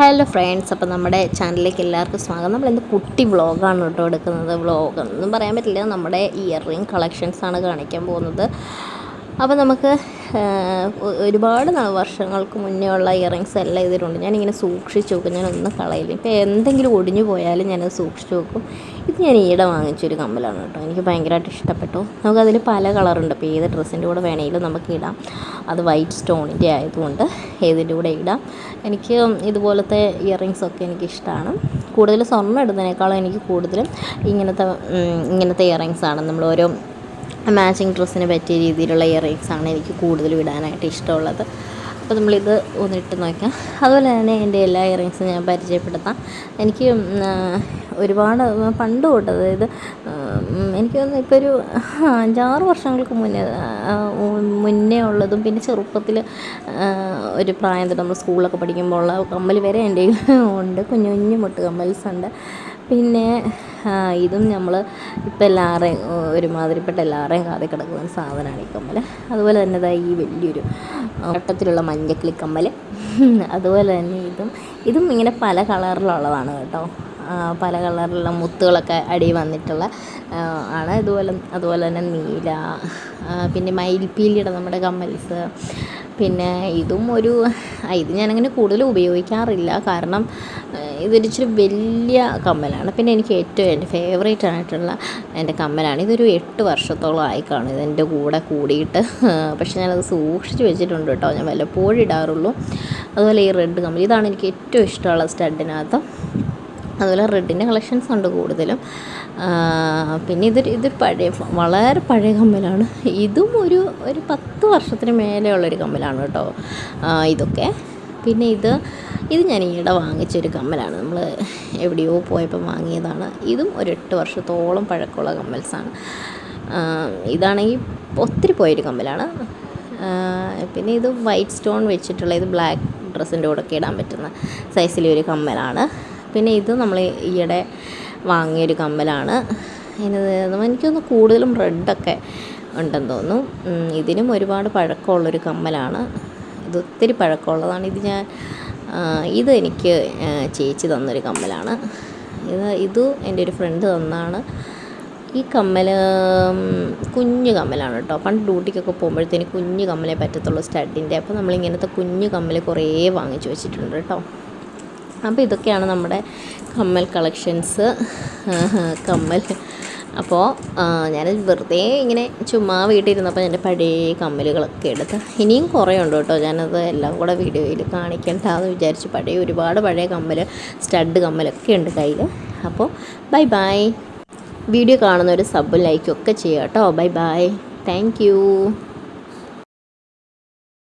Hello friends അപ്പോൾ നമ്മുടെ ചാനലിലേക്ക് എല്ലാവർക്കും സ്വാഗതം. നമ്മൾ ഇന്ന് കുട്ടി വ്ളോഗാണ് കേട്ടോ എടുക്കുന്നത്. വ്ളോഗ് ഒന്നും പറയാൻ പറ്റില്ല. നമ്മുടെ ഇയർ റിംഗ് കളക്ഷൻസാണ് കാണിക്കാൻ പോകുന്നത്. അപ്പോൾ നമുക്ക് ഒരുപാട് വർഷങ്ങൾക്ക് മുന്നേ ഉള്ള ഇയറിങ്സ് എല്ലാം ഇതിലുണ്ട് ഞാനിങ്ങനെ സൂക്ഷിച്ചു നോക്കും ഞാനൊന്നും കളയില്ല. ഇപ്പോൾ എന്തെങ്കിലും ഒടിഞ്ഞു പോയാലും ഞാനത് സൂക്ഷിച്ച് നോക്കും ഇത് ഞാൻ ഈയിടെ വാങ്ങിച്ചൊരു കമ്മലാണ് കേട്ടോ. എനിക്ക് ഭയങ്കരമായിട്ട് ഇഷ്ടപ്പെട്ടു. നമുക്കതിൽ പല കളറുണ്ട്. അപ്പോൾ ഏത് ഡ്രസ്സിന്റെ കൂടെ വേണമെങ്കിലും നമുക്ക് ഇടാം. അത് വൈറ്റ് സ്റ്റോണിന്റെ ആയതുകൊണ്ട് ഏതിന്റെ കൂടെ ഇടാം. എനിക്ക് ഇതുപോലത്തെ ഇയറിങ്സ് ഒക്കെ എനിക്ക് ഇഷ്ടമാണ് കൂടുതൽ സ്വർണം ഇടുന്നതിനേക്കാളും എനിക്ക് കൂടുതലും ഇങ്ങനത്തെ ഇങ്ങനത്തെ ഇയറിങ്സാണ്. നമ്മൾ ഓരോ മാച്ചിങ് ഡ്രസ്സിന് പറ്റിയ രീതിയിലുള്ള ഇയറിങ്സ് ആണ് എനിക്ക് കൂടുതൽ ഇടാനായിട്ട് ഇഷ്ടമുള്ളത്. അപ്പോൾ നമ്മളിത് ഒന്നിട്ട് നോക്കാം. അതുപോലെ തന്നെ എന്റെ എല്ലാ ഇയറിങ്സും ഞാൻ പരിചയപ്പെടുത്താം. എനിക്ക് ഒരുപാട് പണ്ട് തൊട്ട് അതായത് എനിക്ക് തോന്നുന്നു ഇപ്പോൾ ഒരു അഞ്ചാറ് വർഷങ്ങൾക്ക് മുന്നേ മുന്നേ ഉള്ളതും പിന്നെ ചെറുപ്പത്തിൽ ഒരു പ്രായം നമ്മൾ സ്കൂളിലൊക്കെ പഠിക്കുമ്പോൾ ഉള്ള കമ്മൽ വരെ എന്റെ ഉണ്ട്. കുഞ്ഞു കുഞ്ഞു മുട്ട് കമ്മൽസ് ഉണ്ട്. പിന്നെ ഇതും നമ്മൾ ഇപ്പം എല്ലാവരെയും ഒരുമാതിരിപ്പെട്ട എല്ലാവരെയും കാതിൽ കിടക്കുന്ന സാധനമാണ് ഈ കമ്മൽ അതുപോലെ തന്നെ ദാ ഈ വലിയൊരു വട്ടത്തിലുള്ള മഞ്ഞക്കിളി കമ്മൽ അതുപോലെ തന്നെ ഇതും ഇതും ഇങ്ങനെ പല കളറിലുള്ളതാണ് കേട്ടോ. പല കളറിലുള്ള മുത്തുകളൊക്കെ അടി വന്നിട്ടുള്ള ആണ്. ഇതുപോലെ അതുപോലെ തന്നെ നീല പിന്നെ മയിൽപ്പീലിയുടെ നമ്മുടെ കമ്മൽസ്. പിന്നെ ഇതും ഒരു ഇത് ഞാനങ്ങനെ കൂടുതൽ ഉപയോഗിക്കാറില്ല. കാരണം ഇതൊരിച്ചിരി വലിയ കമ്മലാണ്. പിന്നെ എനിക്ക് ഏറ്റവും എന്റെ ഫേവറേറ്റ് ആയിട്ടുള്ള എന്റെ കമ്മലാണ്. ഇതൊരു എട്ട് വർഷത്തോളം ആയി കാണും ഇതെന്റെ കൂടെ കൂടിയിട്ട്. പക്ഷെ ഞാനത് സൂക്ഷിച്ച് വെച്ചിട്ടുണ്ട് കേട്ടോ. ഞാൻ വല്ലപ്പോഴും ഇടാറുള്ളൂ. അതുപോലെ ഈ റെഡ് കമ്മൽ ഇതാണ് എനിക്ക് ഏറ്റവും ഇഷ്ടമുള്ള സ്റ്റഡിനകത്ത് അതുപോലെ റെഡിന്റെ കളക്ഷൻസ് ഉണ്ട് കൂടുതലും. പിന്നെ ഇത് ഇത് പഴയ വളരെ പഴയ കമ്മലാണ്. ഇതും ഒരു ഒരു പത്ത് വർഷത്തിന് മേലെയുള്ളൊരു കമ്മലാണ് കേട്ടോ. ഇതൊക്കെ. പിന്നെ ഇത് ഇത് ഞാൻ ഈയിടെ വാങ്ങിച്ചൊരു കമ്മലാണ്. നമ്മൾ എവിടെയോ പോയപ്പോൾ വാങ്ങിയതാണ്. ഇതും ഒരു എട്ട് വർഷത്തോളം പഴക്കമുള്ള കമ്മൽസാണ്. ഇതാണെങ്കിൽ ഒത്തിരി പോയൊരു കമ്മലാണ്. പിന്നെ ഇത് വൈറ്റ് സ്റ്റോൺ വെച്ചിട്ടുള്ള ഇത് ബ്ലാക്ക് ഡ്രസ്സിന്റെ കൂടെ ഒക്കെ ഇടാൻ പറ്റുന്ന സൈസിലെ ഒരു കമ്മലാണ്. പിന്നെ ഇത് നമ്മൾ ഈയിടെ വാങ്ങിയൊരു കമ്മലാണ്. ഇത് എനിക്കൊന്ന് കൂടുതലും റെഡൊക്കെ ഉണ്ടെന്ന് തോന്നുന്നു. ഇതിനും ഒരുപാട് പഴക്കമുള്ളൊരു കമ്മലാണ്. ഇത് ഒത്തിരി പഴക്കമുള്ളതാണ്. ഇത് ഞാൻ ഇത് എനിക്ക് ചേച്ചി തന്നൊരു കമ്മലാണ്. ഇത് ഇതും എന്റെ ഒരു ഫ്രണ്ട് തന്നാണ്. ഈ കമ്മൽ കുഞ്ഞു കമ്മലാണ് കേട്ടോ. പണ്ട് ഡ്യൂട്ടിക്കൊക്കെ പോകുമ്പോഴത്തേന് കുഞ്ഞു കമ്മലേ പറ്റത്തുള്ളൂ സ്റ്റഡിന്റെ അപ്പോൾ നമ്മളിങ്ങനത്തെ കുഞ്ഞു കമ്മൽ കുറേ വാങ്ങിച്ചു വെച്ചിട്ടുണ്ട് കേട്ടോ. അപ്പോൾ ഇതൊക്കെയാണ് നമ്മുടെ കമ്മൽ കളക്ഷൻസ്. കമ്മൽ. അപ്പോൾ ഞാൻ വെറുതെ ഇങ്ങനെ ചുമ്മാ വീട്ടിലിരുന്നപ്പോൾ എന്റെ പഴയ കമ്മലുകളൊക്കെ എടുത്ത് ഇനിയും കുറേ ഉണ്ട് കേട്ടോ. ഞാനത് എല്ലാം കൂടെ വീഡിയോയിൽ കാണിക്കണ്ടെന്ന് വിചാരിച്ച്. പഴയ ഒരുപാട് പഴയ കമ്മൽ സ്റ്റഡ് കമ്മലൊക്കെ ഉണ്ട് കയ്യിൽ അപ്പോൾ ബൈ ബൈ. വീഡിയോ കാണുന്നവർ സബ് ലൈക്കും ഒക്കെ ചെയ്യുക കേട്ടോ. Bye bye. താങ്ക്